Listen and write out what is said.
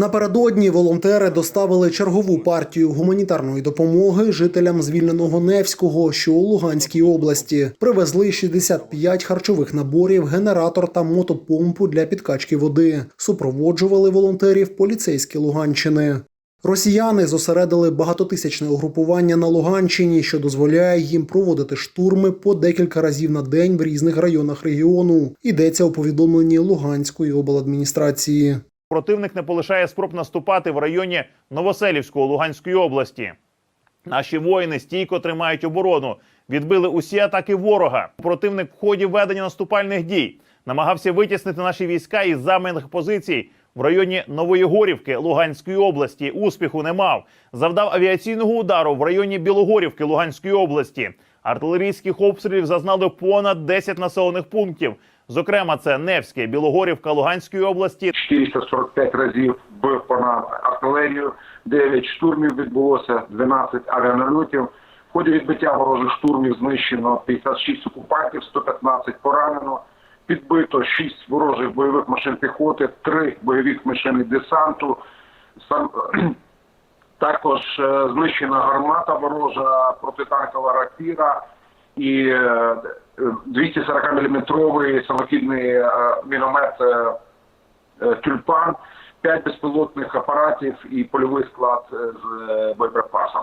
Напередодні волонтери доставили чергову партію гуманітарної допомоги жителям звільненого Невського, що у Луганській області. Привезли 65 харчових наборів, генератор та мотопомпу для підкачки води. Супроводжували волонтерів поліцейські Луганщини. Росіяни зосередили багатотисячне угрупування на Луганщині, що дозволяє їм проводити штурми по декілька разів на день в різних районах регіону. Йдеться у повідомленні Луганської обладміністрації. Противник не полишає спроб наступати в районі Новоселівського Луганської області. Наші воїни стійко тримають оборону, відбили усі атаки ворога. Противник в ході ведення наступальних дій намагався витіснити наші війська із займаних позицій в районі Нової Горівки Луганської області. Успіху не мав. Завдав авіаційного удару в районі Білогорівки Луганської області. Артилерійських обстрілів зазнали понад 10 населених пунктів. Зокрема, це Невське, Білогорівка Луганської області, 445 разів бив по нас артилерію, 9 штурмів відбулося, 12 авіанальотів. В ході відбиття ворожих штурмів знищено 56 окупантів, 115 поранено, підбито 6 ворожих бойових машин піхоти, 3 бойових машини десанту. Сам, також е, знищена гармата ворожа протитанкова рапіра і е, 240-мм самохідний миномет е, е, тюльпан, 5 безпілотних апаратів і польовий склад е, з е, боєприпасом.